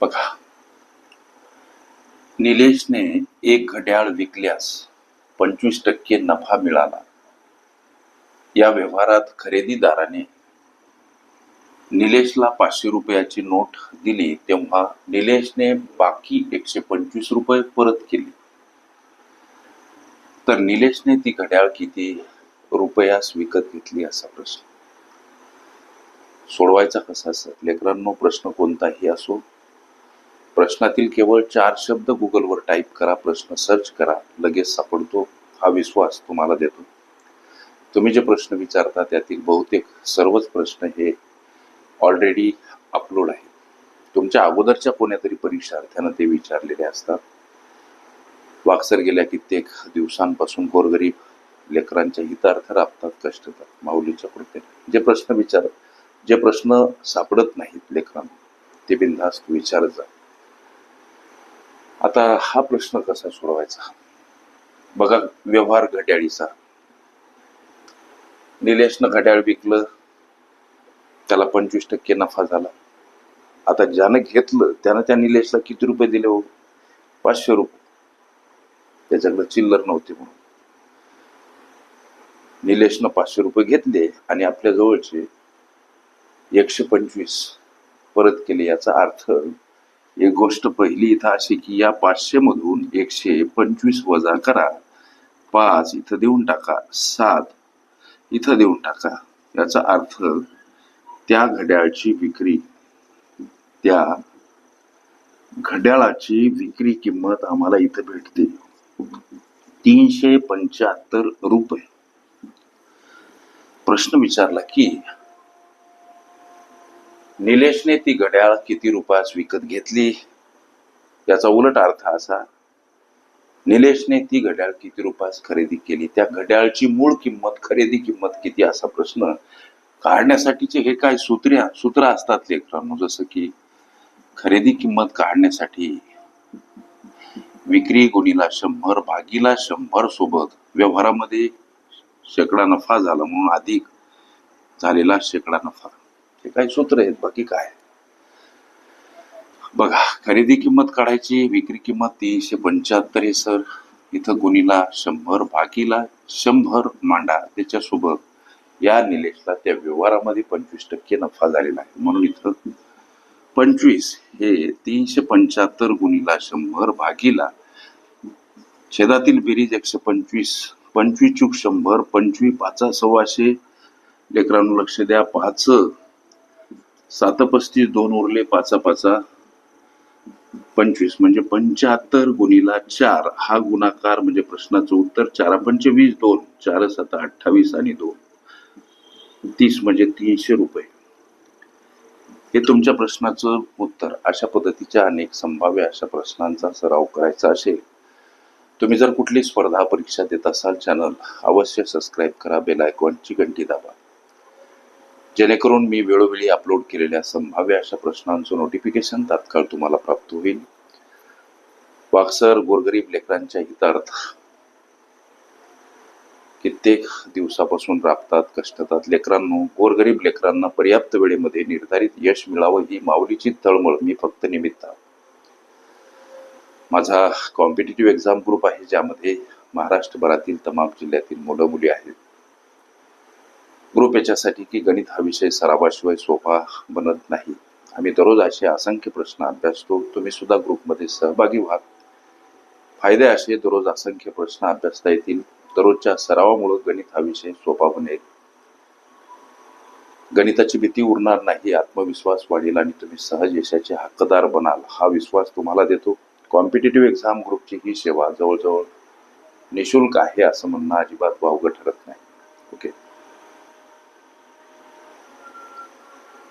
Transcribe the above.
बघा. निलेशने एक घड्याळ विकल्यास पंचवीस टक्के नफा मिळाला. या व्यवहारात खरेदीदाराने निलेशला पाचशे रुपयाची नोट दिली तेव्हा निलेशने बाकी एकशे पंचवीस रुपये परत केले. तर निलेशने ती घड्याळ किती रुपयास विकत घेतली असा प्रश्न. सोडवायचा कसा सर? लेकरांनो प्रश्न कोणताही असो प्रश्नातील केवळ चार शब्द गुगलवर टाईप करा प्रश्न सर्च करा लगेच सापडतो. हा विश्वास तुम्हाला देतो. तुम्ही जे प्रश्न विचारता त्यातील बहुतेक सर्वच प्रश्न हे ऑलरेडी अपलोड आहेत. तुमच्या अगोदरच्या कोण्यातरी परीक्षार्थ्यानं ते विचारलेले असतात. वाक्सर गेल्या कित्येक दिवसांपासून गोरगरीब लेकरांच्या हितार्थ राबतात कष्टतात माऊलीच्या कृपेने जे प्रश्न विचार जे प्रश्न सापडत नाहीत लेकरांना ते बिनधास्त विचारत जा. आता हा प्रश्न कसा सोडवायचा? बघा व्यवहार घड्याळीचा. निलेशनं घड्याळ विकलं त्याला पंचवीस टक्के नफा झाला. आता ज्यानं घेतलं त्यानं त्या निलेशला किती रुपये दिले हो? पाचशे रुपये. त्याच्याकडे चिल्लर नव्हते म्हणून. निलेशनं पाचशे रुपये घेतले आणि आपल्या जवळचे एकशे पंचवीस परत केले याचा अर्थ एक गोष्ट पहिली इथं अशी की या पाचशे मधून एकशे पंचवीस वजा करा. पाच इथं देऊन टाका. सात इथं देऊन टाका. याचा अर्थ त्या घड्याळची विक्री. त्या घड्याळाची विक्री किंमत आम्हाला इथं भेटते. तीनशे पंच्याहत्तर रुपये. प्रश्न विचारला की निलेशने ती घड्याळ किती रुपयास विकत घेतली? याचा उलट अर्थ असा निलेशने ती घड्याळ किती रुपयास खरेदी केली? त्या घड्याळची मूळ किंमत खरेदी किंमत किती? असा प्रश्न काढण्यासाठीचे हे काय सूत्रे सूत्र असतात लेकरांनो? जसं की खरेदी किंमत काढण्यासाठी विक्री गुणीला शंभर भागीला शंभर सोबत व्यवहारामध्ये शेकडा नफा झाला म्हणून अधिक झालेला शेकडा नफा. हे काही सूत्र आहेत बाकी काय? बघा खरेदी किंमत काढायची विक्री किंमत तीनशे पंच्याहत्तर आहे सर. इथं गुणीला शंभर भागीला शंभर मांडा त्याच्यासोबत. या निलेशला त्या व्यवहारामध्ये पंचवीस टक्के नफा झालेला आहे. म्हणून इथं पंचवीस हे तीनशे पंच्याहत्तर गुणीला शंभर भागीला छेदातील बेरीज एकशे पंचवीस पंचवीस चूक शंभर पंचवीस पाचा सव्वाशे. लेकरांनो लक्ष द्या पाच सात पस्तीस दोन उरले पाचा पाचा. पंचवीस म्हणजे पंच्याहत्तर गुणीला चार. हा गुणाकार म्हणजे प्रश्नाचं उत्तर. चार पंचवीस दोन. चार सात अठ्ठावीस आणि दोन. तीस म्हणजे तीनशे रुपये. हे तुमच्या प्रश्नाचं उत्तर. अशा पद्धतीच्या अनेक संभाव्य अशा प्रश्नांचा सराव करायचा असेल. तुम्ही जर कुठली स्पर्धा परीक्षा देत असाल चॅनल अवश्य सबस्क्राईब करा बेल आयकॉनची घंटी दाबा. जेणेकरून मी वेळोवेळी अपलोड केलेल्या संभाव्य अशा प्रश्नांचं नोटिफिकेशन तात्काळ तुम्हाला प्राप्त होईल. वाक्सर गोरगरीब लेकरांच्या हितार्थ. कित्येक दिवसापासून राबतात कष्टतात लेकरांनो. गोरगरीब लेकरांना पर्याप्त वेळेमध्ये निर्धारित यश मिळावं ही माऊलीची तळमळ. मी फक्त निमित्त माझा कॉम्पिटेटिव्ह एक्झाम ग्रुप आहे ज्यामध्ये महाराष्ट्रभरातील तमाम जिल्ह्यातील मुलं मुली आहेत. ग्रुप याच्यासाठी की गणित हा विषय सरावाशिवाय सोपा बनत नाही. आम्ही दररोज असे असंख्य प्रश्न अभ्यासतो. तुम्ही सुद्धा ग्रुपमध्ये सहभागी व्हा. फायदे असे दररोज असंख्य प्रश्न अभ्यासता येतील. दररोजच्या सरावामुळे गणित हा विषय सोपा बनेल. गणिताची भीती उरणार नाही आत्मविश्वास वाढेल आणि तुम्ही सहज यशाचे हक्कदार बनाल. हा विश्वास तुम्हाला देतो. कॉम्पिटेटिव्ह एक्झाम ग्रुपची ही सेवा जवळजवळ निशुल्क आहे असं म्हणणं अजिबात वावगं ठरत नाही.